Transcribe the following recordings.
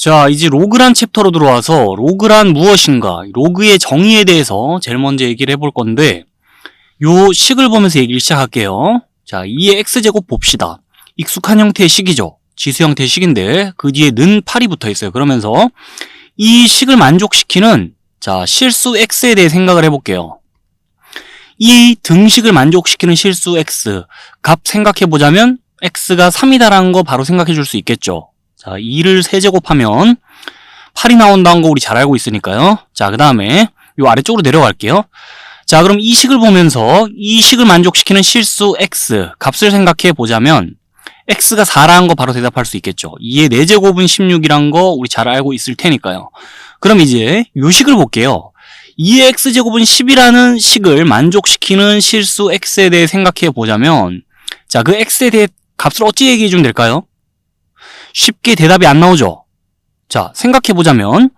자, 이제 로그란 챕터로 들어와서 로그란 무엇인가, 로그의 정의에 대해서 제일 먼저 얘기를 해볼 건데, 요 식을 보면서 얘기를 시작할게요. 자, 2의 x제곱 봅시다. 익숙한 형태의 식이죠. 지수 형태의 식인데, 그 뒤에 는 8이 붙어 있어요. 그러면서 이 식을 만족시키는, 자, 실수 x에 대해 생각을 해볼게요. 이 등식을 만족시키는 실수 x, 값 생각해보자면, x가 3이다라는 거 바로 생각해 줄 수 있겠죠. 자, 2를 세제곱하면 8이 나온다는 거 우리 잘 알고 있으니까요. 자, 그 다음에 요 아래쪽으로 내려갈게요. 자, 그럼 이 식을 보면서 이 식을 만족시키는 실수 x 값을 생각해 보자면 x가 4라는 거 바로 대답할 수 있겠죠. 2의 4제곱은 16이란 거 우리 잘 알고 있을 테니까요. 그럼 이제 요 식을 볼게요. 2의 x제곱은 10이라는 식을 만족시키는 실수 x에 대해 생각해 보자면 자, 그 x에 대해 값을 어찌 얘기해 주면 될까요? 쉽게 대답이 안 나오죠. 자, 생각해 보자면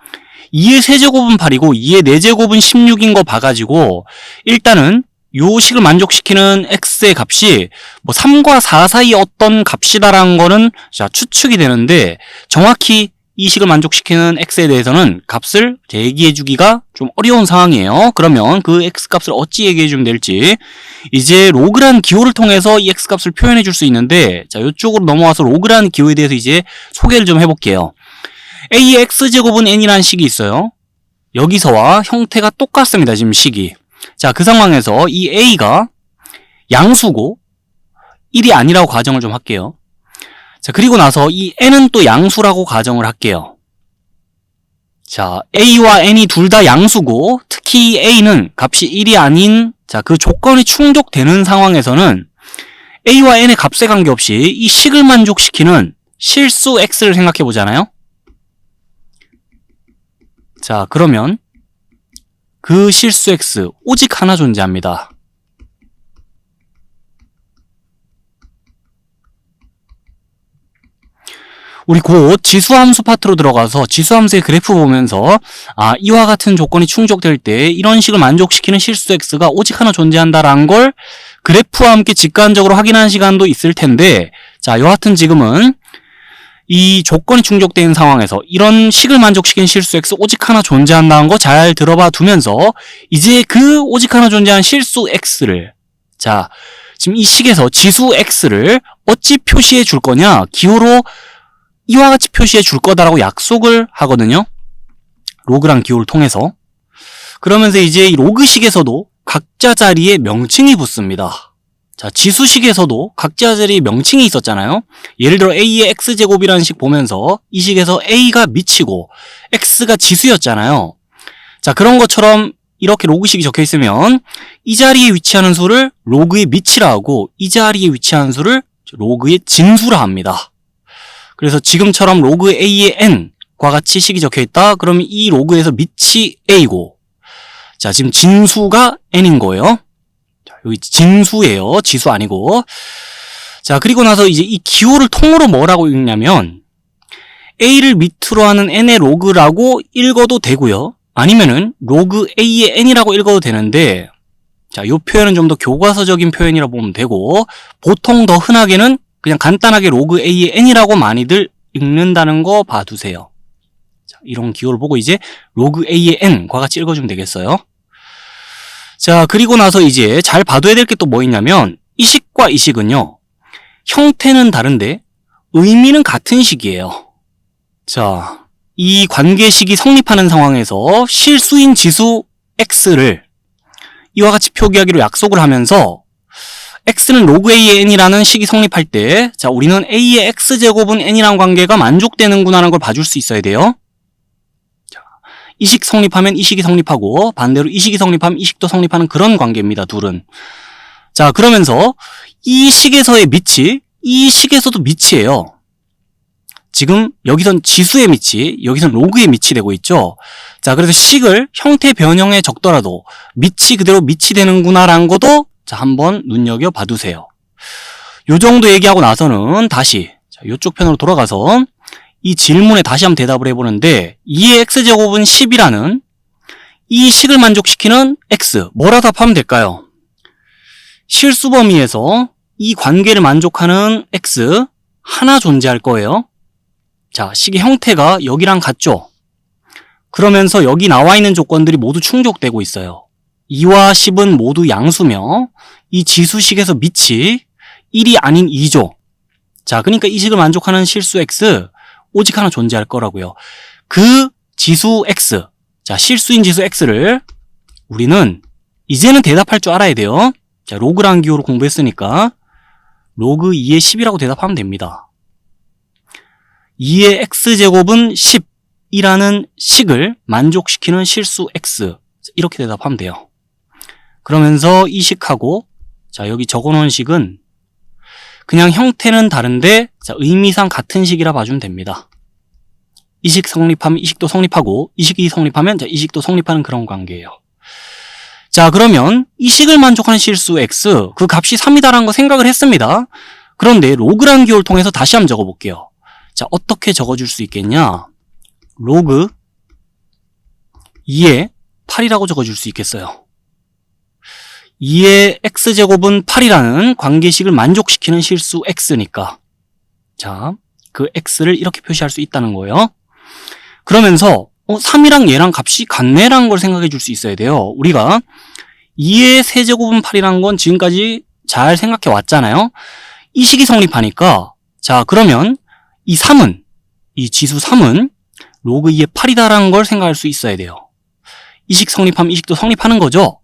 2의 세제곱은 8이고 2의 4제곱은 16인 거 봐가지고 일단은 요 식을 만족시키는 x의 값이 뭐 3과 4 사이 어떤 값이다라는 거는 자, 추측이 되는데 정확히 이 식을 만족시키는 x에 대해서는 값을 얘기해 주기가 좀 어려운 상황이에요. 그러면 그 x 값을 어찌 얘기해 주면 될지 이제 로그란 기호를 통해서 이 x 값을 표현해 줄 수 있는데 자, 이쪽으로 넘어와서 로그란 기호에 대해서 이제 소개를 좀 해볼게요. a의 x제곱은 n이라는 식이 있어요. 여기서와 형태가 똑같습니다. 지금 식이. 자, 그 상황에서 이 a가 양수고 1이 아니라고 가정을 좀 할게요. 자, 그리고 나서 이 n은 또 양수라고 가정을 할게요. 자, a와 n이 둘 다 양수고 특히 a는 값이 1이 아닌 자, 그 조건이 충족되는 상황에서는 a와 n의 값에 관계없이 이 식을 만족시키는 실수 x를 생각해 보잖아요. 자, 그러면 그 실수 x 오직 하나 존재합니다. 우리 곧 지수함수 파트로 들어가서 지수함수의 그래프 보면서 아 이와 같은 조건이 충족될 때 이런 식을 만족시키는 실수 x가 오직 하나 존재한다라는 걸 그래프와 함께 직관적으로 확인하는 시간도 있을 텐데 자 여하튼 지금은 이 조건이 충족된 상황에서 이런 식을 만족시키는 실수 x 오직 하나 존재한다는 거 잘 들어봐 두면서 이제 그 오직 하나 존재하는 실수 x를 자 지금 이 식에서 지수 x를 어찌 표시해 줄 거냐? 기호로 이와 같이 표시해 줄 거다라고 약속을 하거든요. 로그란 기호를 통해서. 그러면서 이제 이 로그식에서도 각자 자리에 명칭이 붙습니다. 자, 지수식에서도 각자 자리에 명칭이 있었잖아요. 예를 들어 a의 x제곱이라는 식 보면서 이 식에서 a가 미치고 x가 지수였잖아요. 자, 그런 것처럼 이렇게 로그식이 적혀 있으면 이 자리에 위치하는 수를 로그의 하고 이 자리에 위치하는 수를 로그의 진수라 합니다. 그래서 지금처럼 로그 a의 n과 같이 식이 적혀 있다. 그러면 이 로그에서 밑이 a고, 자 지금 진수가 n인 거예요. 자, 여기 진수예요. 지수 아니고. 자 그리고 나서 이제 이 기호를 통으로 뭐라고 읽냐면 a를 밑으로 하는 n의 로그라고 읽어도 되고요. 아니면은 로그 a의 n이라고 읽어도 되는데, 자, 이 표현은 좀 더 교과서적인 표현이라 고 보면 되고, 보통 더 흔하게는 그냥 간단하게 로그 a의 n이라고 많이들 읽는다는 거 봐두세요. 자, 이런 기호를 보고 이제 로그 a의 n과 같이 읽어주면 되겠어요. 자, 그리고 나서 이제 잘 봐둬야 될 게 또 뭐 있냐면 이 식과 이 식은요. 형태는 다른데 의미는 같은 식이에요. 자, 이 관계식이 성립하는 상황에서 실수인 지수 x를 이와 같이 표기하기로 약속을 하면서 x는 로그 a의 n이라는 식이 성립할 때, 자, 우리는 a의 x제곱은 n이라는 관계가 만족되는구나라는 걸 봐줄 수 있어야 돼요. 자, 이 식 성립하면 이 식이 성립하고, 반대로 이 식이 성립하면 이 식도 성립하는 그런 관계입니다, 둘은. 자, 그러면서 이 식에서의 밑이, 이 식에서도 밑이에요. 지금 여기선 지수의 밑이, 여기선 로그의 밑이 되고 있죠. 자, 그래서 식을 형태 변형에 적더라도 밑이 그대로 밑이 되는구나라는 것도 자, 한번 눈여겨 봐두세요. 요 정도 얘기하고 나서는 다시 자, 요쪽 편으로 돌아가서 이 질문에 다시 한번 대답을 해보는데 2의 x제곱은 10이라는 이 식을 만족시키는 x 뭐라 답하면 될까요? 실수 범위에서 이 관계를 만족하는 x 하나 존재할 거예요. 자, 식의 형태가 여기랑 같죠? 그러면서 여기 나와 있는 조건들이 모두 충족되고 있어요. 2와 10은 모두 양수며 이 지수식에서 밑이 1이 아닌 2죠. 자, 그러니까 이 식을 만족하는 실수 x 오직 하나 존재할 거라고요. 그 지수 x, 자, 실수인 지수 x를 우리는 이제는 대답할 줄 알아야 돼요. 자, 로그란 기호로 공부했으니까 로그 2의 10이라고 대답하면 됩니다. 2의 x제곱은 10이라는 식을 만족시키는 실수 x 이렇게 대답하면 돼요. 그러면서 이 식하고 자 여기 적어놓은 식은 그냥 형태는 다른데 자, 의미상 같은 식이라 봐주면 됩니다. 이 식 성립하면 이 식도 성립하고 이 식이 성립하면 자, 이 식도 성립하는 그런 관계예요. 자 그러면 이 식을 만족하는 실수 x 그 값이 3이다라는 거 생각을 했습니다. 그런데 로그란 기호를 통해서 다시 한번 적어볼게요. 자 어떻게 적어줄 수 있겠냐? 로그 2에 8이라고 적어줄 수 있겠어요. 2의 x제곱은 8이라는 관계식을 만족시키는 실수 x니까 자, 그 x를 이렇게 표시할 수 있다는 거예요. 그러면서 어, 3이랑 얘랑 값이 같네라는 걸 생각해 줄 수 있어야 돼요. 우리가 2의 세제곱은 8이라는 건 지금까지 잘 생각해 왔잖아요. 이 식이 성립하니까 자, 그러면 이 3은 이 지수 3은 로그 2의 8이다라는 걸 생각할 수 있어야 돼요. 이 식 성립하면 이 식도 성립하는 거죠.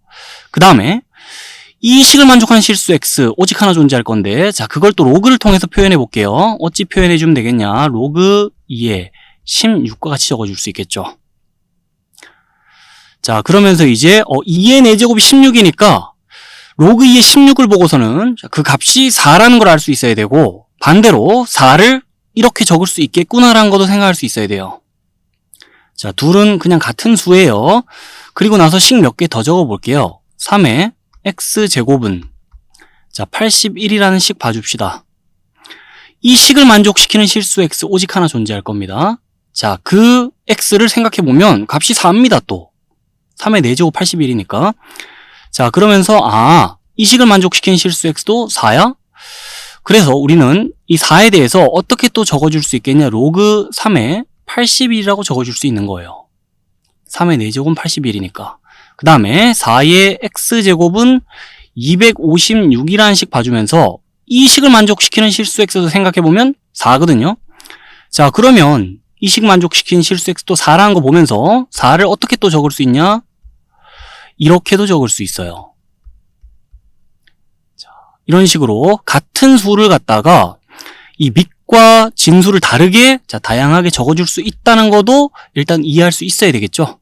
그 다음에 이 식을 만족하는 실수 x 오직 하나 존재할 건데 자 그걸 또 로그를 통해서 표현해 볼게요. 어찌 표현해 주면 되겠냐? 로그 2에 16과 같이 적어줄 수 있겠죠. 자 그러면서 이제 어, 2의 4제곱이 16이니까 로그 2의 16을 보고서는 자, 그 값이 4라는 걸 알 수 있어야 되고 반대로 4를 이렇게 적을 수 있겠구나라는 것도 생각할 수 있어야 돼요. 자 둘은 그냥 같은 수예요. 그리고 나서 식 몇 개 더 적어 볼게요. 3에 x제곱은 자 81이라는 식 봐줍시다. 이 식을 만족시키는 실수 x 오직 하나 존재할 겁니다. 자, 그 x를 생각해 보면 값이 4입니다, 또. 3의 4제곱 81이니까. 자, 그러면서 아, 이 식을 만족시키는 실수 x도 4야? 그래서 우리는 이 4에 대해서 어떻게 또 적어줄 수 있겠냐? 로그 3에 81이라고 적어줄 수 있는 거예요. 3의 4제곱은 81이니까. 그 다음에 4의 x제곱은 256이라는 식 봐주면서 이 식을 만족시키는 실수 x도 생각해보면 4거든요. 자, 그러면 이 식 만족시키는 실수 x도 4라는 거 보면서 4를 어떻게 또 적을 수 있냐? 이렇게도 적을 수 있어요. 자, 이런 식으로 같은 수를 갖다가 이 밑과 진수를 다르게 자, 다양하게 적어줄 수 있다는 것도 일단 이해할 수 있어야 되겠죠.